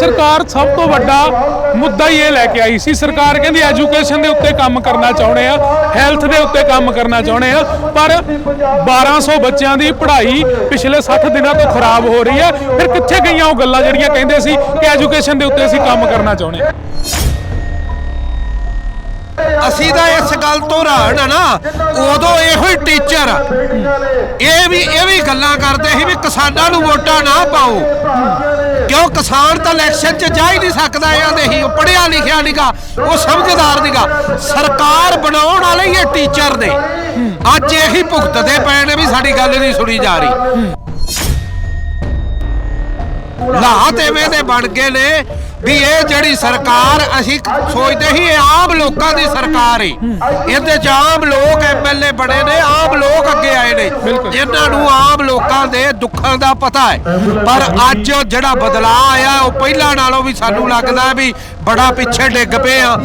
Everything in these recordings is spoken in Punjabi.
ਸਰਕਾਰ ਸਭ ਤੋਂ ਵੱਡਾ ਮੁੱਦਾ ਹੀ ਇਹ ਲੈ ਕੇ ਆਈ ਸੀ। ਸਰਕਾਰ ਕਹਿੰਦੀ ਐਜੂਕੇਸ਼ਨ ਦੇ ਉੱਤੇ ਕੰਮ ਕਰਨਾ ਚਾਹੁੰਦੇ ਆ, ਹੈਲਥ ਦੇ ਉੱਤੇ ਕੰਮ ਕਰਨਾ ਚਾਹੁੰਦੇ ਆ, ਪਰ 1200 ਬੱਚਿਆਂ ਦੀ ਪੜ੍ਹਾਈ ਪਿਛਲੇ 60 ਦਿਨਾਂ ਤੋਂ ਖਰਾਬ ਹੋ ਰਹੀ ਹੈ। ਫਿਰ ਕਿੱਥੇ ਗਈਆਂ ਉਹ ਗੱਲਾਂ ਜਿਹੜੀਆਂ ਕਹਿੰਦੇ ਸੀ ਕਿ ਐਜੂਕੇਸ਼ਨ ਦੇ ਉੱਤੇ ਅਸੀਂ ਕੰਮ ਕਰਨਾ ਚਾਹੁੰਦੇ ਆ? ਅਸੀਂ ਤਾਂ ਇਸ ਗੱਲ ਤੋਂ ਹੈਰਾਨ ਆ ਨਾ, ਉਦੋਂ ਇਹੋ ਹੀ ਟੀਚਰ ਇਹ ਵੀ ਇਹ ਵੀ ਗੱਲਾਂ ਕਰਦੇ ਸੀ ਵੀ ਕਿਸਾਨਾਂ ਨੂੰ ਵੋਟਾਂ ਨਾ ਪਾਓ। ਕਿਉਂ? ਕਿਸਾਨ ਤਾਂ ਇਲੈਕਸ਼ਨ 'ਚ ਜਾ ਹੀ ਨਹੀਂ ਸਕਦਾ ਇਹਨਾਂ ਦੇ ਹੀ ਉਹ ਪੜਿਆ ਲਿਖਿਆ ਨਹੀਂਗਾ ਉਹ ਸਮਝਦਾਰ ਨਹੀਂਗਾ ਸਰਕਾਰ ਬਣਾਉਣ ਵਾਲੇ ਹੀ ਇਹ ਟੀਚਰ ਨੇ। ਅੱਜ ਇਹੀ ਭੁਗਤਦੇ ਪਏ ਨੇ ਵੀ ਸਾਡੀ ਗੱਲ ਨਹੀਂ ਸੁਣੀ ਜਾ ਰਹੀ। ਲਾਹਤ ਐਵੇਂ ਦੇ ਬਣ ਗਏ ਨੇ ਵੀ ਇਹ ਜਿਹੜੀ ਸਰਕਾਰ ਅਸੀਂ ਸੋਚਦੇ ਸੀ ਇਹ ਆਮ ਲੋਕਾਂ ਦੀ ਸਰਕਾਰ ਹੈ। ਇਹਦੇ ਚ ਆਮ ਲੋਕ ਐਮਐਲਏ ਬਣੇ ਨੇ ਆਮ ਲੋਕ ਅੱਗੇ ਆਏ ਨੇ। ਇਹਨਾਂ ਨੂੰ ਆਮ ਲੋਕਾਂ ਦੇ ਦੁੱਖਾਂ ਦਾ ਪਤਾ ਹੈ ਪਰ ਅੱਜ ਜਿਹੜਾ ਬਦਲਾਅ ਆਇਆ ਉਹ ਪਹਿਲਾਂ ਨਾਲੋਂ ਵੀ ਸਾਨੂੰ ਲੱਗਦਾ ਵੀ ਬੜਾ ਪਿੱਛੇ ਡਿੱਗ ਪਏ ਆ।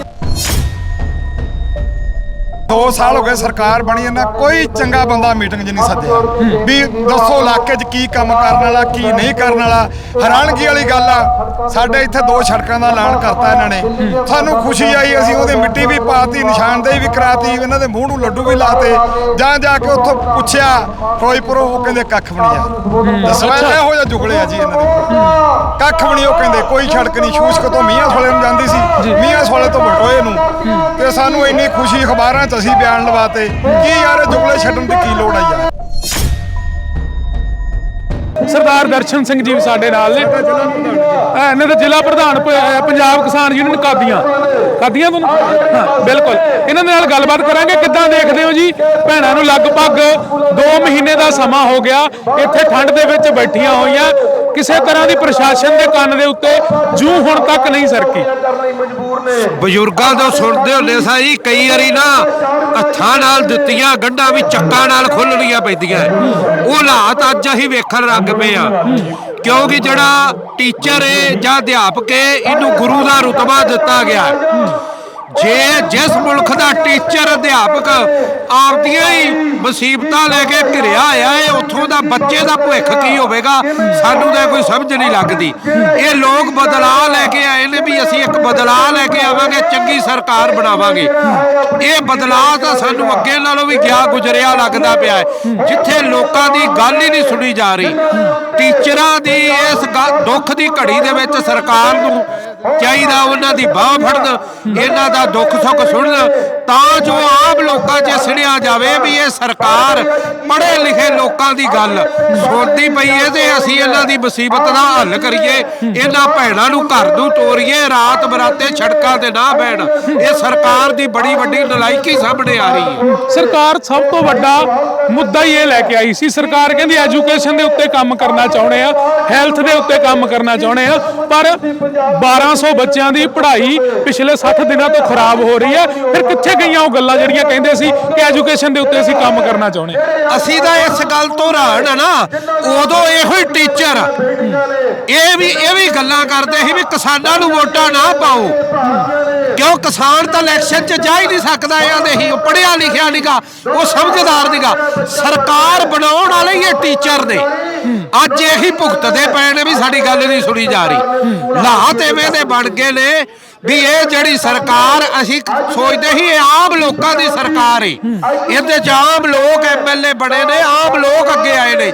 2 ਸਾਲ ਹੋ ਗਏ ਸਰਕਾਰ ਬਣੀ ਇਹਨਾਂ ਕੋਈ ਚੰਗਾ ਬੰਦਾ ਮੀਟਿੰਗ 'ਚ ਨਹੀਂ ਸੱਦਿਆ। ਵੀ ਦੱਸੋ ਇਲਾਕੇ 'ਚ ਕੀ ਕੰਮ ਕਰਨ ਵਾਲਾ ਕੀ ਨਹੀਂ ਕਰਨ ਵਾਲਾ। ਹੈਰਾਨਗੀ ਵਾਲੀ ਗੱਲ ਆ ਸਾਡੇ ਇੱਥੇ ਦੋ ਸੜਕਾਂ ਦਾ ਐਲਾਨ ਕਰਤਾ ਇਹਨਾਂ ਨੇ। ਸਾਨੂੰ ਖੁਸ਼ੀ ਆਈ ਅਸੀਂ ਉਹਦੇ ਮਿੱਟੀ ਵੀ ਪਾਤੀ ਨਿਸ਼ਾਨਦੇਹੀ ਵੀ ਕਰਾਤੀ ਇਹਨਾਂ ਦੇ ਮੂੰਹ ਨੂੰ ਲੱਡੂ ਵੀ ਲਾਤੇ। ਜਾਂ ਜਾ ਕੇ ਉੱਥੋਂ ਪੁੱਛਿਆ ਫਿਰੋਜ਼ਪੁਰੋਂ ਉਹ ਕਹਿੰਦੇ ਕੱਖ ਵੀ ਨਹੀਂ ਆ। ਦੱਸੋ ਇਹੋ ਜਿਹਾ ਜੁਗਲੇ ਆ ਜੀ ਇਹਨਾਂ ਦੇ। ਕੱਖ ਵੀ ਨਹੀਂ ਉਹ ਕਹਿੰਦੇ ਕੋਈ ਸੜਕ ਨਹੀਂ ਸ਼ੂਸ਼ਕ ਤੋਂ ਮੀਆਂ ਸੋਲੇ ਨੂੰ ਜਾਂਦੀ ਸੀ। ਮੀਆਂ ਸੋਲੇ ਤੋਂ ਬਟੋਏ ਨੂੰ। ਤੇ ਸਾਨੂੰ ਇੰਨੀ ਖੁਸ਼ੀ ਅਖਬਾਰਾਂ 'ਚ ਅਸੀਂ ਬਿਆਨ ਲਵਾਤੇ। ਕੀ ਯਾਰ ਇਹ ਜੁਗਲੇ ਛੱਡਣ ਦੀ ਕੀ ਲੋੜ ਆ ਯਾਰ? ਸਰਦਾਰ ਦਰਸ਼ਨ ਸਿੰਘ ਜੀ ਵੀ ਸਾਡੇ ਨਾਲ ਨੇ। ਅਹ ਇਹਨਾਂ ਦੇ ਜ਼ਿਲ੍ਹਾ ਪ੍ਰਧਾਨ ਪ- ਅਹ ਪੰਜਾਬ ਕਿਸਾਨ ਯੂਨੀਅਨ ਕਾਦੀਆਂ। ਕਾਦੀਆਂ ਤੁਹਾਨੂੰ? ਹਾਂ ਬਿਲਕੁਲ। ਇਹਨਾਂ ਦੇ ਨਾਲ ਗੱਲਬਾਤ ਕਰਾਂਗੇ। ਕਿੱਦਾਂ ਦੇਖਦੇ ਹੋ ਜੀ? ਭੈਣਾਂ ਨੂੰ ਲਗਭਗ 2 ਮਹੀਨੇ ਦਾ ਸਮਾਂ ਹੋ ਗਿਆ। ਇੱਥੇ ਠੰਡ ਦੇ ਵਿੱਚ ਬੈਠੀਆਂ ਹੋਈਆਂ। ਕਿਸੇ ਤਰ੍ਹਾਂ ਦੀ ਪ੍ਰਸ਼ਾਸਨ ਦੇ ਕੰਨ ਦੇ ਉੱਤੇ ਜੂ ਹੁਣ ਤੱਕ ਨਹੀਂ ਸਰਕੀ। ਬਜ਼ੁਰਗਾਂ ਤੋਂ ਸੁਣਦੇ ਹੁੰਦੇ ਸਾਂ ਜੀ, ਕਈ ਵਾਰੀ ਨਾ ਹੱਥਾਂ ਨਾਲ ਦਿੱਤੀਆਂ, ਗੰਢਾਂ ਵੀ ਚੱਕਾਂ ਨਾਲ ਖੁੱਲਣੀਆਂ ਪੈਂਦੀਆਂ। ਉਹ ਹਾਲਾਤ ਅੱਜ ਅਸੀਂ ਵੇਖਣ ਲੱਗ ਪਏ ਆ ਕਿਉਂਕਿ ਜਿਹੜਾ ਟੀਚਰ ਏ ਜਾਂ ਅਧਿਆਪਕ ਏ, ਇਹਨੂੰ ਗੁਰੂ ਦਾ ਰੁਤਬਾ ਦਿੱਤਾ ਗਿਆ। ਜੇ ਜਿਸ ਮੁਲਕ ਦਾ ਟੀਚਰ, ਅਧਿਆਪਕ ਆਪਦੀਆਂ ਹੀ ਮੁਸੀਬਤਾਂ ਲੈ ਕੇ ਘਿਰਿਆ ਆਇਆ ਏ, ਉੱਥੋਂ ਦਾ ਬੱਚੇ ਦਾ ਭਵਿੱਖ ਕੀ ਹੋਵੇਗਾ? ਸਾਨੂੰ ਤਾਂ ਕੋਈ ਸਮਝ ਨਹੀਂ ਲੱਗਦੀ। ਇਹ ਲੋਕ ਬਦਲਾਅ ਲੈ ਕੇ ਆਏ ਨੇ ਵੀ ਅਸੀਂ ਇੱਕ ਬਦਲਾਅ ਲੈ ਕੇ ਆਵਾਂਗੇ, ਚੰਗੀ ਸਰਕਾਰ ਬਣਾਵਾਂਗੇ। ਇਹ ਬਦਲਾਅ ਤਾਂ ਸਾਨੂੰ ਅੱਗੇ ਨਾਲੋਂ ਵੀ ਗਿਆ ਗੁਜ਼ਰਿਆ ਲੱਗਦਾ ਪਿਆ ਹੈ ਜਿੱਥੇ ਲੋਕਾਂ ਦੀ ਗੱਲ ਹੀ ਨਹੀਂ ਸੁਣੀ ਜਾ ਰਹੀ। ਟੀਚਰਾਂ ਦੀ ਇਸ ਗੱਲ- ਦੁੱਖ ਦੀ ਘੜੀ ਦੇ ਵਿੱਚ ਸਰਕਾਰ ਨੂੰ ਚਾਹੀਦਾ ਉਹਨਾਂ ਦੀ ਬਾਹ ਫੜਨ, ਇਹਨਾਂ ਦਾ ਦੁੱਖ ਸੁੱਖ ਸੁਣਨ, ਤਾਂ ਜੋ ਆਮ ਲੋਕਾਂ 'ਚ ਸੁਣਿਆ ਜਾਵੇ ਵੀ ਇਹ ਸਰਕਾਰ ਪੜ੍ਹੇ ਲਿਖੇ ਲੋਕਾਂ ਦੀ ਗੱਲ ਸੁਣਦੀ ਪਈ ਹੈ ਤੇ ਅਸੀਂ ਇਹਨਾਂ ਦੀ ਮੁਸੀਬਤ ਦਾ ਹੱਲ ਕਰੀਏ, ਇਹਨਾਂ ਭੈਣਾਂ ਨੂੰ ਘਰ ਨੂੰ ਤੋਰੀਏ, ਰਾਤ ਬਰਾਤੇ ਛੜਕਾਂ ਤੇ ਨਾ ਬੈਣ ਇਹ ਸਰਕਾਰ ਦੀ ਬੜੀ ਵੱਡੀ ਨਲਾਇਕੀ ਸਾਹਮਣੇ ਆ ਰਹੀ ਹੈ। ਸਰਕਾਰ ਸਭ ਤੋਂ ਵੱਡਾ ਮੁੱਦਾ ਹੀ ਇਹ ਲੈ ਕੇ ਆਈ ਸੀ। ਸਰਕਾਰ ਕਹਿੰਦੀ ਐਜੂਕੇਸ਼ਨ ਦੇ ਉੱਤੇ ਕੰਮ ਕਰਨਾ ਚਾਹੁੰਦੇ ਆ, ਹੈਲਥ ਦੇ ਉੱਤੇ ਕੰਮ ਕਰਨਾ ਚਾਹੁੰਦੇ ਆ, ਪਰ 1200 ਬੱਚਿਆਂ ਦੀ ਪੜ੍ਹਾਈ ਪਿਛਲੇ 60 ਦਿਨਾਂ ਤੋਂ ਖਰਾਬ ਹੋ ਰਹੀ ਹੈ। ਫਿਰ ਕਿੱਥੇ ਗਈਆਂ ਉਹ ਗੱਲਾਂ ਜਿਹੜੀਆਂ ਕਹਿੰਦੇ ਸੀ ਕਿ ਐਜੂਕੇਸ਼ਨ ਦੇ ਉੱਤੇ ਅਸੀਂ ਕੰਮ ਕਰਨਾ ਚਾਹੁੰਦੇ ਆ ਅਸੀਂ ਤਾਂ ਇਸ ਗੱਲ ਤੋਂ ਹੈਰਾਨ ਆ ਨਾ, ਉਦੋਂ ਇਹੋ ਹੀ ਟੀਚਰ, ਇਹ ਵੀ ਇਹ ਵੀ ਗੱਲਾਂ ਕਰਦੇ ਸੀ ਵੀ ਕਿਸਾਨਾਂ ਨੂੰ ਵੋਟਾਂ ਨਾ ਪਾਓ। ਕਿਉਂ? ਕਿਸਾਨ ਤਾਂ ਇਲੈਕਸ਼ਨ 'ਚ ਜਾ ਹੀ ਨਹੀਂ ਸਕਦਾ ਇਹਦੇ ਹੀ, ਉਹ ਪੜਿਆ ਲਿਖਿਆ ਨਹੀਂਗਾ ਉਹ ਸਮਝਦਾਰ ਨਹੀਂਗਾ ਸਰਕਾਰ ਬਣਾਉਣ ਵਾਲੇ ਹੀ ਇਹ ਟੀਚਰ ਨੇ। ਅੱਜ ਇਹੀ ਭੁਗਤਦੇ ਪਏ ਨੇ ਵੀ ਸਾਡੀ ਗੱਲ ਨਹੀਂ ਸੁਣੀ ਜਾ ਰਹੀ। ਲਾਹਤ ਐਵੇਂ ਦੇ ਬਣ ਗਏ ਨੇ ਵੀ ਇਹ ਜਿਹੜੀ ਸਰਕਾਰ ਅਸੀਂ ਸੋਚਦੇ ਸੀ ਇਹ ਆਮ ਲੋਕਾਂ ਦੀ ਸਰਕਾਰ ਹੈ ਇਹਦੇ ਚ ਆਮ ਲੋਕ ਐਮਐਲਏ ਬਣੇ ਨੇ ਆਮ ਲੋਕ ਅੱਗੇ ਆਏ ਨੇ।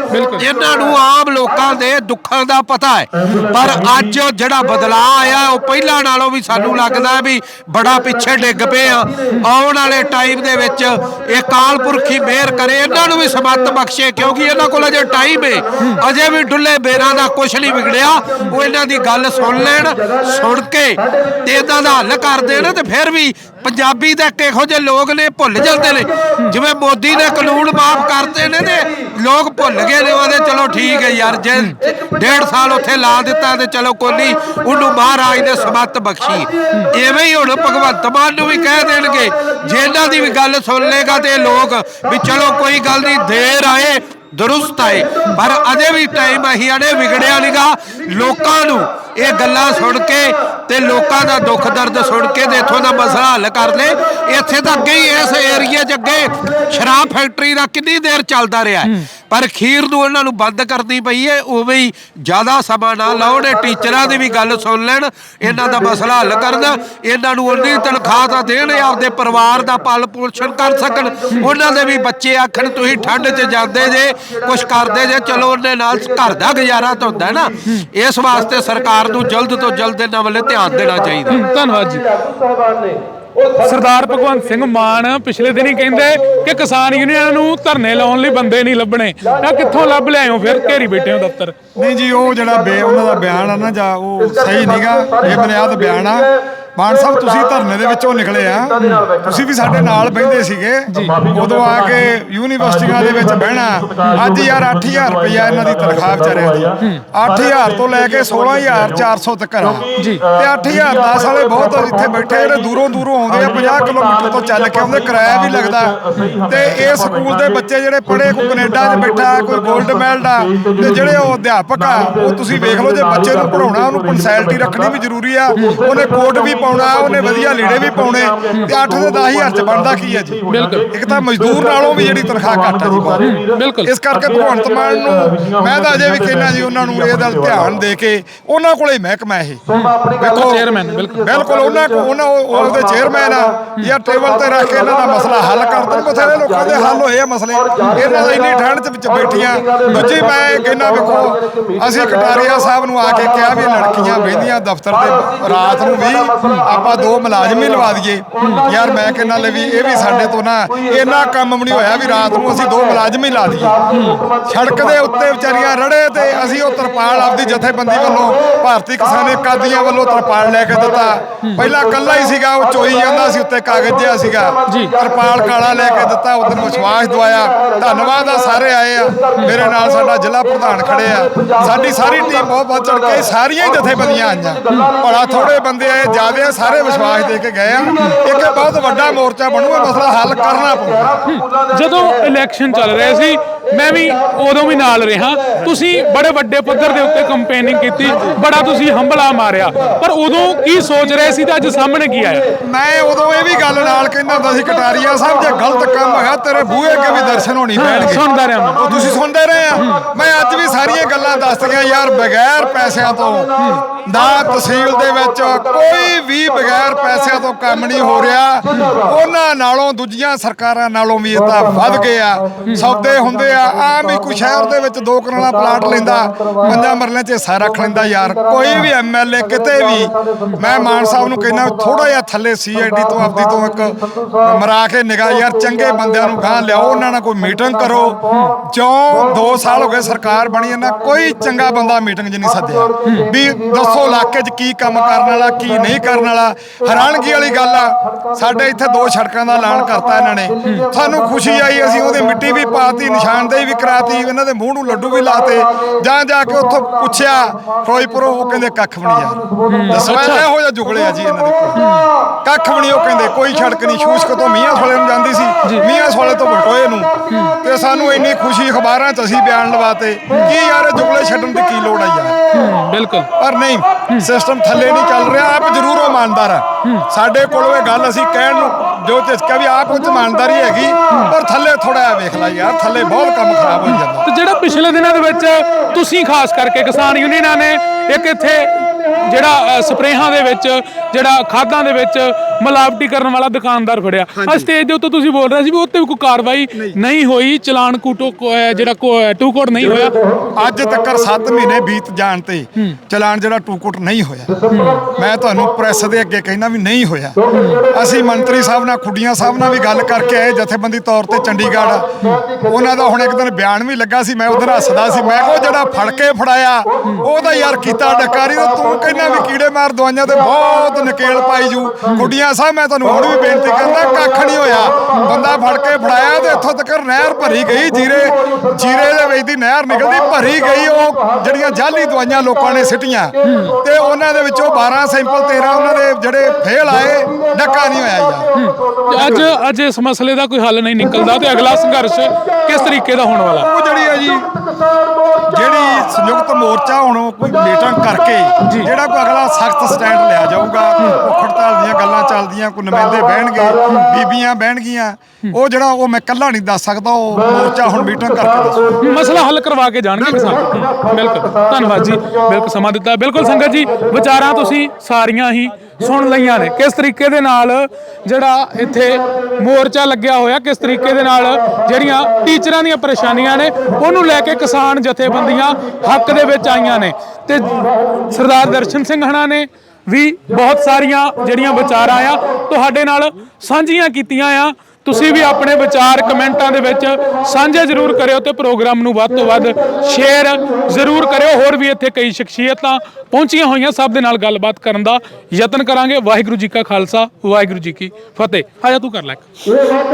ਇਹਨਾਂ ਨੂੰ ਆਮ ਲੋਕਾਂ ਦੇ ਦੁੱਖਾਂ ਦਾ ਪਤਾ ਹੈ ਪਰ ਅੱਜ ਜਿਹੜਾ ਬਦਲਾਅ ਆਇਆ ਉਹ ਪਹਿਲਾਂ ਨਾਲੋਂ ਵੀ ਸਾਨੂੰ ਲੱਗਦਾ ਵੀ ਬੜਾ ਪਿੱਛੇ ਡਿੱਗ ਪਏ ਆ। ਆਉਣ ਵਾਲੇ ਟਾਈਮ ਦੇ ਵਿੱਚ ਇਹ ਕਾਲਪੁਰਖੀ ਮਿਹਰ ਕਰੇ ਇਹਨਾਂ ਨੂੰ ਵੀ ਸਮੱਤ ਬਖਸ਼ੇ ਕਿਉਂਕਿ ਇਹਨਾਂ ਕੋਲ ਅਜੇ ਟਾਈਮ ਹੈ ਅਜੇ ਵੀ ਡੁੱਲੇ ਬੇਰਾਂ ਦਾ ਕੁਝ ਨਹੀਂ ਵਿਗੜਿਆ। ਉਹ ਇਹਨਾਂ ਦੀ ਗੱਲ ਸੁਣ ਲੈਣ ਸੁਣ ਕੇ ਤੇ ਇਦਾਂ ਦਾ ਹੱਲ ਕਰ ਦੇਣ ਤੇ ਫਿਰ ਵੀ ਪੰਜਾਬੀ ਦਾ ਇੱਕ ਜਿਹੇ ਲੋਕ ਨੇ, ਭੁੱਲ ਜਾਂਦੇ ਨੇ। ਜਿਵੇਂ ਮੋਦੀ ਨੇ ਕਾਨੂੰਨ ਮਾਫ ਕਰਤੇ ਨੇ ਤੇ ਲੋਕ ਭੁੱਲ ਗਏ ਨੇ, ਉਹਦੇ ਚਲੋ ਠੀਕ ਹੈ ਯਾਰ, ਜੇ ਡੇਢ ਸਾਲ ਉੱਥੇ ਲਾ ਦਿੱਤਾ ਤੇ ਚਲੋ ਕੋਈ ਨਹੀਂ, ਉਹਨੂੰ ਮਹਾਰਾਜ ਨੇ ਸਮੱਤ ਬਖਸ਼ੀ। ਐਵੇਂ ਹੀ ਹੁਣ ਭਗਵੰਤ ਮਾਨ ਨੂੰ ਵੀ ਕਹਿ ਦੇਣਗੇ, ਜੇ ਇਹਨਾਂ ਦੀ ਵੀ ਗੱਲ ਸੁਣ ਲੇਗਾ ਤੇ ਲੋਕ ਵੀ ਚਲੋ ਕੋਈ ਗੱਲ ਨਹੀਂ, ਦੇਰ ਆਏ, ਦਰੁਸਤ ਆਏ। ਪਰ ਅਜੇ ਵੀ ਟਾਈਮ ਅਸੀਂ ਅੜੇ ਵਿਗੜਿਆ ਨਹੀਂਗਾ ਲੋਕਾਂ ਨੂੰ ਇਹ ਗੱਲਾਂ ਸੁਣ ਕੇ ਤੇ ਲੋਕਾਂ ਦਾ ਦੁੱਖ ਦਰਦ ਸੁਣ ਕੇ ਤੇ ਇੱਥੋਂ ਦਾ ਮਸਲਾ ਹੱਲ ਕਰ ਲੈ। ਇੱਥੇ ਤਾਂ ਅੱਗੇ ਹੀ ਇਸ ਏਰੀਏ 'ਚ ਅੱਗੇ ਸ਼ਰਾਬ ਫੈਕਟਰੀ ਦਾ ਕਿੰਨੀ ਦੇਰ ਚੱਲਦਾ ਰਿਹਾ। ਪਰ ਖੀਰ ਨੂੰ ਉਹਨਾਂ ਨੂੰ ਬੰਦ ਕਰਨੀ ਪਈ ਹੈ ਉਵੇਂ ਹੀ ਜ਼ਿਆਦਾ ਸਮਾਂ ਨਾ ਲਾਉਣ ਇਹ ਟੀਚਰਾਂ ਦੀ ਵੀ ਗੱਲ ਸੁਣ ਲੈਣ ਇਹਨਾਂ ਦਾ ਮਸਲਾ ਹੱਲ ਕਰਨ ਇਹਨਾਂ ਨੂੰ ਉਨੀ ਤਨਖਾਹ ਤਾਂ ਦੇਣ ਆਪਦੇ ਪਰਿਵਾਰ ਦਾ ਪਾਲ ਪੋਸ਼ਣ ਕਰ ਸਕਣ। ਉਹਨਾਂ ਦੇ ਵੀ ਬੱਚੇ ਆਖਣ ਤੁਸੀਂ ਠੰਡ 'ਚ ਜਾਂਦੇ ਜੇ ਕੁਝ ਕਰਦੇ ਜੇ ਚਲੋ ਉਹਦੇ ਨਾਲ ਘਰ ਦਾ ਗੁਜ਼ਾਰਾ ਤਾਂ ਹੁੰਦਾ ਨਾ। ਇਸ ਵਾਸਤੇ ਸਰਕਾਰ ਨੂੰ ਜਲਦ ਤੋਂ ਜਲਦ ਇਹਨਾਂ ਵੱਲ ਧਿਆਨ ਦੇਣਾ ਚਾਹੀਦਾ। ਧੰਨਵਾਦ ਜੀ। ਸਰਦਾਰ ਭਗਵੰਤ ਸਿੰਘ ਮਾਨ ਪਿਛਲੇ ਦਿਨੀ ਕਹਿੰਦੇ ਕਿ ਕਿਸਾਨ ਯੂਨੀਅਨਾਂ ਨੂੰ ਧਰਨੇ ਲਾਉਣ ਲਈ ਬੰਦੇ ਨਹੀਂ ਲੱਭਣੇ। ਆ ਕਿੱਥੋਂ ਲੱਭ ਲਿਆਇਓ ਫਿਰ? ਘੇਰੀ ਬੈਠੇ ਹੋ ਦਫ਼ਤਰ। ਨਹੀਂ ਜੀ ਉਹ ਜਿਹੜਾ ਬੇ ਉਹਨਾਂ ਦਾ ਬਿਆਨ ਆ ਨਾ ਜਾਂ ਉਹ ਸਹੀ ਨਹੀਂਗਾ ਇਹ ਬੁਨਿਆਦ ਬਿਆਨ ਆ। ਮਾਨ ਸਾਹਿਬ ਤੁਸੀਂ ਧਰਨੇ ਦੇ ਵਿੱਚੋਂ ਨਿਕਲੇ ਆ। ਤੁਸੀਂ ਵੀ ਸਾਡੇ ਨਾਲ ਬਹਿੰਦੇ ਸੀਗੇ। ਉਦੋਂ ਆ ਕੇ ਯੂਨੀਵਰਸਿਟੀਆਂ ਦੇ ਵਿੱਚ ਬਹਿਣਾ। ਅੱਜ ਯਾਰ 8000 ਰੁਪਇਆ ਇਹਨਾਂ ਦੀ ਤਨਖਾਹ ਵਿਚਾਰਿਆਂ ਦੀ। 8000 ਤੋਂ ਲੈ ਕੇ 16400 ਤੱਕ ਆ। ਜੀ। ਤੇ 8000 10 ਵਾਲੇ ਬਹੁਤ ਇੱਥੇ ਬੈਠੇ ਜਿਹੜੇ ਦੂਰੋਂ ਦੂਰੋਂ ਆਉਂਦੇ ਆ 50 ਕਿਲੋਮੀਟਰ ਤੋਂ ਚੱਲ ਕੇ ਆਉਂਦੇ ਕਿਰਾਇਆ ਵੀ ਲੱਗਦਾ। ਤੇ ਇਹ ਸਕੂਲ ਦੇ ਬੱਚੇ ਜਿਹੜੇ ਪੜ੍ਹੇ ਕੋਈ ਕੈਨੇਡਾ 'ਚ ਬੈਠਾ ਕੋਈ 골ਡ ਮੈਡਲ ਆ ਤੇ ਜਿਹੜੇ ਉਹ ਅਧਿਆਪਕ ਆ ਉਹ ਤੁਸੀਂ ਵੇਖ ਲਓ ਜੇ ਬੱਚੇ ਨੂੰ ਪੜਾਉਣਾ ਉਹਨੂੰ ਪੰਸੈਲਿਟੀ ਰੱਖਣੀ ਵੀ ਜ਼ਰੂਰੀ ਆ। ਉਹਨੇ ਕੋਟ ਵੀ ਪਾਉਣਾ ਉਹਨੇ ਵਧੀਆ ਲੀੜੇ ਵੀ ਪਾਉਣੇ ਤੇ 8 ਤੇ 10000 ਚ ਬਣਦਾ ਕੀ ਹੈ ਜੀ? ਬਿਲਕੁਲ। ਇੱਕ ਤਾਂ ਮਜ਼ਦੂਰ ਨਾਲੋਂ ਵੀ ਜਿਹੜੀ ਤਨਖਾਹ ਘੱਟ ਹੈ ਜੀ ਬਿਲਕੁਲ। ਇਸ ਕਰਕੇ ਭਗਵੰਤ ਮਾਨ ਨੂੰ ਮੈਂ ਤਾਂ ਅਜੇ ਵੀ ਕਹਿਣਾ ਜੀ ਉਹਨਾਂ ਨੂੰ ਇਹ ਗੱਲ ਧਿਆਨ ਦੇ ਕੇ ਉਹਨਾਂ ਕੋਲੇ ਮਹਿਕਮਾ ਇਹ। ਵੇਖੋ ਚੇਅਰਮੈਨ, ਬਿਲਕੁਲ। ਬਿਲਕੁਲ ਉਹਨਾਂ ਉਹਨਾਂ ਉਹ ਉਹਦੇ ਚੇਅਰਮੈਨ ਆ ਜਾਂ ਟੇਬਲ ਤੇ ਰੱਖ ਕੇ ਇਹਨਾਂ ਦਾ ਮਸਲਾ ਹੱਲ ਕਰ ਦੇਣ। ਬਥੇਰੇ ਲੋਕਾਂ ਦੇ ਹੱਲ ਹੋਏ ਆ ਮਸਲੇ। ਇਹਨਾਂ ਦਾ ਇੰਨੀ ਠੰਡ ਚ ਵਿੱਚ ਬੈਠੀਆਂ। ਦੂਜੀ ਮੈਂ ਕਹਿਣਾ ਵੇਖੋ ਅਸੀਂ ਕਟਾਰੀਆ ਸਾਹਿਬ ਨੂੰ ਆ ਕੇ ਕਿਹਾ ਵੀ ਲੜਕੀਆਂ ਬਹਿੰਦੀਆਂ ਦਫ਼ਤਰ ਦੇ ਰਾਤ ਨੂੰ ਵੀ ਆਪਾਂ ਦੋ ਮੁਲਾਜ਼ਮ ਹੀ ਲਵਾ ਦਈਏ। ਯਾਰ ਮੈਂ ਕਹਿੰਦਾ ਲੈ ਵੀ ਇਹ ਵੀ ਸਾਡੇ ਤੋਂ ਨਾ ਇੰਨਾ ਕੰਮ ਵੀ ਨਹੀਂ ਹੋਇਆ ਵੀ ਰਾਤ ਨੂੰ ਅਸੀਂ ਦੋ ਮੁਲਾਜ਼ਮ ਹੀ ਲਾ ਦਈਏ। ਸੜਕ ਦੇ ਉੱਤੇ ਵਿਚਾਰੀਆਂ ਰੜੇ ਤੇ ਅਸੀਂ ਉਹ ਤਰਪਾਲ ਆਪਦੀ ਜਥੇਬੰਦੀ ਵੱਲੋਂ ਭਾਰਤੀ ਕਿਸਾਨ ਏਕਾਦੀਆਂ ਵੱਲੋਂ ਤਰਪਾਲ ਲੈ ਕੇ ਦਿੱਤਾ। ਪਹਿਲਾਂ ਕੱਲਾ ਹੀ ਸੀਗਾ ਉਹ ਚੋਈ ਜਾਂਦਾ ਸੀ ਉੱਤੇ ਕਾਗਜ਼ ਜਿਹਾ ਸੀਗਾ। ਤਰਪਾਲ ਕਾਲਾ ਲੈ ਕੇ ਦਿੱਤਾ ਉਦੋਂ ਵਿਸ਼ਵਾਸ ਦਵਾਇਆ। ਧੰਨਵਾਦ ਆ ਸਾਰੇ ਆਏ ਆ। ਮੇਰੇ ਨਾਲ ਸਾਡਾ ਜ਼ਿਲ੍ਹਾ ਪ੍ਰਧਾਨ ਖੜੇ ਆ। ਸਾਡੀ ਸਾਰੀ ਟੀਮ ਬਹੁਤ ਵੱਧ ਚੜ ਕੇ ਸਾਰੀਆਂ ਹੀ ਜਥੇਬੰਦੀਆਂ ਆਈਆਂ। ਬੜਾ ਥੋੜੇ ਬੰਦੇ ਆਏ ਜਿਆਦੇ ਆ ਸਾਰੇ ਵਿਸ਼ਵਾਸ ਦੇ ਕੇ ਗਏ ਆ। ਇੱਕ ਬਹੁਤ ਵੱਡਾ ਮੋਰਚਾ ਬਣੂਗਾ ਮਸਲਾ ਹੱਲ ਕਰਨਾ ਪਊਗਾ। ਜਦੋਂ ਇਲੈਕਸ਼ਨ ਚੱਲ ਰਹੇ ਸੀ ਮੈਂ ਵੀ ਉਦੋਂ ਵੀ ਨਾਲ ਰਿਹਾ। ਤੁਸੀਂ ਬੜੇ ਵੱਡੇ ਪੱਧਰ ਦੇ ਉੱਤੇ ਕੰਪੇਨਿੰਗ ਕੀਤੀ ਬੜਾ ਤੁਸੀਂ ਹੰਬਲਾ ਮਾਰਿਆ। ਪਰ ਉਦੋਂ ਕੀ ਸੋਚ ਰਹੇ ਸੀ ਤੇ ਅੱਜ ਸਾਹਮਣੇ ਕੀ ਆਇਆ? ਮੈਂ ਉਦੋਂ ਇਹ ਵੀ ਗੱਲ ਨਾਲ ਕਹਿੰਦਾ ਹੁੰਦਾ ਸੀ ਕਟਾਰੀਆ ਸਾਹਿਬ ਜੇ ਗਲਤ ਕੰਮ ਹੈਗਾ ਤੇਰੇ ਬੂਹੇ ਅੱਗੇ ਵੀ ਦਰਸ਼ਨ ਹੋਣੀ ਪੈਣਗੇ। ਸੁਣਦਾ ਰਿਹਾ ਮੈਂ। ਤੁਸੀਂ ਸੁਣਦੇ ਰਹੇ ਆ। ਮੈਂ ਅੱਜ ਵੀ ਸਾਰੀਆਂ ਗੱਲਾਂ ਦੱਸਦੀਆਂ ਯਾਰ ਬਗੈਰ ਪੈਸਿਆਂ ਤੋਂ ਨਾ ਤਹਿਸੀਲ ਦੇ ਵਿੱਚ ਕੋਈ ਵੀ ਬਗੈਰ ਪੈਸਿਆਂ ਤੋਂ ਕੰਮ ਨਹੀਂ ਹੋ ਰਿਹਾ। ਉਹਨਾਂ ਨਾਲੋਂ ਦੂਜੀਆਂ ਸਰਕਾਰਾਂ ਨਾਲੋਂ ਵੀ ਇਹ ਤਾਂ ਵੱਧ ਗਏ ਆ। ਸੌਦੇ ਹੁੰਦੇ ਆ ਆਮ ਹੀ ਕੋਈ ਸ਼ਹਿਰ ਦੇ ਵਿੱਚ ਦੋ ਕਰੋੜਾ ਪਲਾਟ ਲੈਂਦਾ ਪੰਜਾਂ ਮਰਲਿਆਂ 'ਚ ਹਿੱਸਾ ਰੱਖ ਲੈਂਦਾ ਯਾਰ ਕੋਈ ਵੀ ਐਮਐਲਏ ਕਿਤੇ ਵੀ ਮੈਂ ਮਾਨ ਸਾਹਿਬ ਨੂੰ ਕਹਿੰਦਾ ਥੋੜਾ ਜਿਹਾ ਥੱਲੇ ਸੀਆਈਡੀ ਤੋਂ ਆਪਦੀ ਤੋਂ ਇੱਕ ਮਰਾ ਕੇ ਨਿਗਾਹ ਯਾਰ ਚੰਗੇ ਬੰਦਿਆਂ ਨੂੰ ਗਾਂ ਲਿਆਓ ਉਹਨਾਂ ਨਾਲ ਕੋਈ ਮੀਟਿੰਗ ਕਰੋ। ਕਿਉਂ 2 ਸਾਲ ਹੋ ਗਏ ਸਰਕਾਰ ਬਣੀ ਇਹਨਾਂ ਕੋਈ ਚੰਗਾ ਬੰਦਾ ਮੀਟਿੰਗ 'ਚ ਨਹੀਂ ਸੱਦਿਆ। ਵੀ ਦੱਸੋ ਇਲਾਕੇ 'ਚ ਕੀ ਕੰਮ ਕਰਨ ਵਾਲਾ ਕੀ ਨਹੀਂ ਕਰਨ ਵਾਲਾ। ਹੈਰਾਨਗੀ ਵਾਲੀ ਗੱਲ ਆ ਸਾਡੇ ਇੱਥੇ ਦੋ ਸੜਕਾਂ ਦਾ ਐਲਾਨ ਕਰਤਾ ਇਹਨਾਂ ਨੇ। ਸਾਨੂੰ ਖੁਸ਼ੀ ਆਈ ਅਸੀਂ ਉਹਦੇ ਮਿੱਟੀ ਵੀ ਪਾਤੀ ਨਿਸ਼ਾਨਦੇਹੀ ਵੀ ਕਰਾਤੀ ਇਹਨਾਂ ਦੇ ਮੂੰਹ ਨੂੰ ਲੱਡੂ ਵੀ ਲਾਤੇ। ਜਾਂ ਜਾ ਕੇ ਉੱਥੋਂ ਪੁੱਛਿਆ ਫਿਰੋਜ਼ਪੁਰੋਂ ਉਹ ਕਹਿੰਦੇ ਕੱਖ ਵੀ ਨਹੀਂ ਯਾਰ ਦੱਸੋ ਇਹੋ ਜਿਹਾ ਜੁਗਲੇ ਆ ਜੀ ਇਹਨਾਂ ਦੇ ਕੋਲ। ਕੱਖ ਵੀ ਨਹੀਂ ਉਹ ਕਹਿੰਦੇ ਕੋਈ ਸੜਕ ਨਹੀਂ। ਸ਼ੂਸ਼ਕ ਤੋਂ ਮੀਆਂ ਸੋਲੇ ਨੂੰ ਜਾਂਦੀ ਸੀ। ਮੀਆਂ ਸੋਲੇ ਤੋਂ ਬਟੋਏ ਨੂੰ। ਤੇ ਸਾਨੂੰ ਇੰਨੀ ਖੁਸ਼ੀ ਅਖਬਾਰਾਂ 'ਚ ਅਸੀਂ ਬਿਆਨ ਲਵਾਤੇ। ਕੀ ਯਾਰ ਜੁਗਲੇ ਛੱਡਣ ਦੀ ਕੀ ਲੋੜ ਆ ਯਾਰ? ਬਿਲਕੁਲ। ਪਰ ਨਹੀਂ ਸਿਸਟਮ ਥੱਲੇ ਨਹੀਂ ਚੱਲ ਰਿਹਾ। ਆਪ ਜ਼ਰੂਰ ਇਮਾਨਦਾਰ ਆ। ਸਾਡੇ ਕੋਲ ਇਹ ਗੱਲ ਅਸੀਂ ਕਹਿਣ ਨੂੰ ਜੋ ਝਿਜਕਾ ਵੀ ਆਪ ਵਿੱਚ ਇਮਾਨਦਾਰੀ ਹੈਗੀ ਪਰ ਥੱਲੇ ਵੇਖ ਲੈ ਯਾਰ, ਥੱਲੇ ਬਹੁਤ ਕੰਮ ਖਰਾਬ ਹੋ ਜਾਂਦਾ। ਤੇ ਜਿਹੜਾ ਪਿਛਲੇ ਦਿਨਾਂ ਦੇ ਵਿੱਚ ਤੁਸੀਂ ਖਾਸ ਕਰਕੇ ਕਿਸਾਨ ਯੂਨੀਅਨਾਂ ਨੇ, ਇੱਕ ਇੱਥੇ ਜਿਹੜਾ ਸਪਰੇਹਾਂ ਦੇ ਵਿੱਚ ਜਿਹੜਾ ਖਾਦਾਂ ਦੇ ਵਿੱਚ ਮਿਲਾਵਟੀ ਕਰਨ ਵਾਲਾ ਦੁਕਾਨਦਾਰ ਫੜਿਆ। ਆ ਸਟੇਜ ਦੇ ਉੱਤੇ ਤੁਸੀਂ ਬੋਲ ਰਹੇ ਸੀ ਵੀ ਉੱਤੇ ਵੀ ਕੋਈ ਕਾਰਵਾਈ ਨਹੀਂ। ਹੋਈ ਚਲਾਨ ਕੂਟੋ ਜਿਹੜਾ ਟੂ ਕੋਡ ਨਹੀਂ ਹੋਇਆ। ਅੱਜ ਤੱਕ 7 ਮਹੀਨੇ ਬੀਤ ਜਾਣ ਤੇ ਚਲਾਨ ਜਿਹੜਾ ਟੂਕੁੱਟ ਨਹੀਂ ਹੋਇਆ। ਮੈਂ ਤੁਹਾਨੂੰ ਪ੍ਰੈਸ ਦੇ ਅੱਗੇ ਕਹਿਣਾ ਵੀ ਨਹੀਂ ਹੋਇਆ। ਅਸੀਂ ਮੰਤਰੀ ਸਾਹਿਬ ਨਾਲ ਖੁੱਡੀਆਂ ਸਾਹਿਬ ਨਾਲ ਵੀ ਗੱਲ ਕਰਕੇ ਆਏ ਜਥੇਬੰਦੀ ਤੌਰ ਤੇ ਚੰਡੀਗੜ੍ਹ। ਉਹਨਾਂ ਦਾ ਹੁਣ ਇੱਕ ਦਿਨ ਬਿਆਨ ਵੀ ਲੱਗਾ ਸੀ ਮੈਂ ਉਧਰ ਹੱਸਦਾ ਸੀ। ਮੈਂ ਕਿਹਾ ਉਹ ਜਿਹੜਾ ਫੜ ਕੇ ਫੜਾਇਆ ਉਹਦਾ ਯਾਰ ਕੀਤਾ ਡਕਾਰੀ ਤੇ ਤੂੰ ਕਹਿੰਦਾ ਵੀ ਕੀੜੇ ਮਾਰ ਦਵਾਈਆਂ ਤੇ ਬਹੁਤ ਨਕੇਲ ਪਾਈ ਜੂ। ਖੁੱਡੀਆਂ ਸਾਹਿਬ ਮੈਂ ਤੁਹਾਨੂੰ ਹੁਣ ਵੀ ਬੇਨਤੀ ਕਰਦਾ ਕੱਖ ਨਹੀਂ ਹੋਇਆ। ਬੰਦਾ ਫੜ ਕੇ ਫੜਾਇਆ ਤੇ ਇੱਥੋਂ ਤੱਕ ਨਹਿਰ ਭਰੀ ਗਈ ਜੀਰੇ ਜੀਰੇ ਦੇ ਵਿੱਚ ਦੀ ਨਹਿਰ ਨਿਕਲਦੀ ਭਰੀ ਗਈ ਉਹ ਜਿਹੜੀਆਂ ਜਾਲੀ ਦਵਾਈਆਂ ਲੋਕਾਂ ਨੇ ਸਿੱਟੀਆਂ। ਤੇ ਉਹਨਾਂ ਦੇ ਵਿੱਚੋਂ 12 ਸੈਂਪਲ 13 ਉਹਨਾਂ ਦੇ ਜਿਹੜੇ ਫੇਲ ਆਏ ਡੱਕਾ ਨਹੀਂ ਹੋਇਆ ਯਾਰ ਅੱਜ ਅੱਜ ਇਸ ਮਸਲੇ ਦਾ ਕੋਈ ਹੱਲ ਨਹੀਂ ਨਿਕਲਦਾ ਤੇ ਅਗਲਾ ਸੰਘਰਸ਼ ਕਿਸ ਤਰੀਕੇ ਦਾ ਹੋਣ ਵਾਲਾ? ਉਹ ਜਿਹੜੀ ਹੈ ਜੀ ਜਿਹੜੀ ਸੰਯੁਕਤ ਮੋਰਚਾ ਹੁਣ ਕੋਈ ਮੀਟਿੰਗ ਕਰਕੇ ਜਿਹੜਾ ਕੋਈ ਅਗਲਾ ਸਖਤ ਸਟੈਂਡ ਲਿਆ ਜਾਊਗਾ, ਭੁੱਖ ਹੜਤਾਲ ਦੀਆਂ ਗੱਲਾਂ ਚੱਲਦੀਆਂ, ਕੋਈ ਨੁਮਾਇੰਦੇ ਬਹਿਣਗੇ, ਬੀਬੀਆਂ ਬਹਿਣਗੀਆਂ, ਉਹ ਜਿਹੜਾ ਉਹ ਮੈਂ ਕੱਲਾ ਨਹੀਂ ਦੱਸ ਸਕਦਾ, ਉਹ ਮੋਰਚਾ ਹੁਣ ਮੀਟਿੰਗ ਕਰਕੇ ਦੱਸੂ। ਮਸਲਾ ਹੱਲ ਕਰਵਾ ਕੇ ਜਾਣਗੇ ਕਿਸਾਨ। ਬਿਲਕੁਲ। ਧੰਨਵਾਦ ਜੀ। ਬਿਲਕੁਲ ਸਮਾਂ ਦਿੱਤਾ। ਬਿਲਕੁਲ ਸੰਗਤ ਜੀ, ਵਿਚਾਰਾਂ ਤੁਸੀਂ ਸਾਰੀਆਂ ਹੀ ਸੁਣ ਲਈਆਂ ਨੇ। ਕਿਸ ਤਰੀਕੇ ਦੇ ਨਾਲ ਜਿਹੜਾ ਇੱਥੇ ਮੋਰਚਾ ਲੱਗਿਆ ਹੋਇਆ, ਕਿਸ ਤਰੀਕੇ ਦੇ ਨਾਲ ਜਿਹੜੀਆਂ ਟੀਚਰਾਂ ਦੀਆਂ ਪਰੇਸ਼ਾਨੀਆਂ ਨੇ, ਉਹਨੂੰ ਲੈ ਕੇ ਕਿਸਾਨ ਜਥੇਬੰਦੀਆਂ ਹੱਕ ਦੇ ਵਿੱਚ ਆਈਆਂ ਨੇ। ਤੇ ਸਰਦਾਰ ਦਰਸ਼ਨ ਸਿੰਘ ਹਣਾ ਨੇ ਵੀ ਬਹੁਤ ਸਾਰੀਆਂ ਜਿਹੜੀਆਂ ਵਿਚਾਰਾਂ ਆ, ਤੁਹਾਡੇ ਨਾਲ ਸਾਂਝੀਆਂ ਕੀਤੀਆਂ ਆ। ਤੁਸੀਂ ਵੀ ਆਪਣੇ ਵਿਚਾਰ ਕਮੈਂਟਾਂ ਦੇ ਵਿੱਚ ਸਾਂਝੇ ਜ਼ਰੂਰ ਕਰਿਓ ਤੇ ਪ੍ਰੋਗਰਾਮ ਨੂੰ ਵੱਧ ਤੋਂ ਵੱਧ ਸ਼ੇਅਰ ਜ਼ਰੂਰ ਕਰਿਓ। ਹੋਰ ਵੀ ਇੱਥੇ ਕਈ ਸ਼ਖਸੀਅਤਾਂ ਪਹੁੰਚੀਆਂ ਹੋਈਆਂ ਸਭ ਦੇ ਨਾਲ ਗੱਲਬਾਤ ਕਰਨ ਦਾ ਯਤਨ ਕਰਾਂਗੇ। ਵਾਹਿਗੁਰੂ ਜੀ ਕਾ ਖਾਲਸਾ, ਵਾਹਿਗੁਰੂ ਜੀ ਕੀ ਫਤਿਹ। ਆਜਾ ਤੂੰ ਕਰ ਲੈ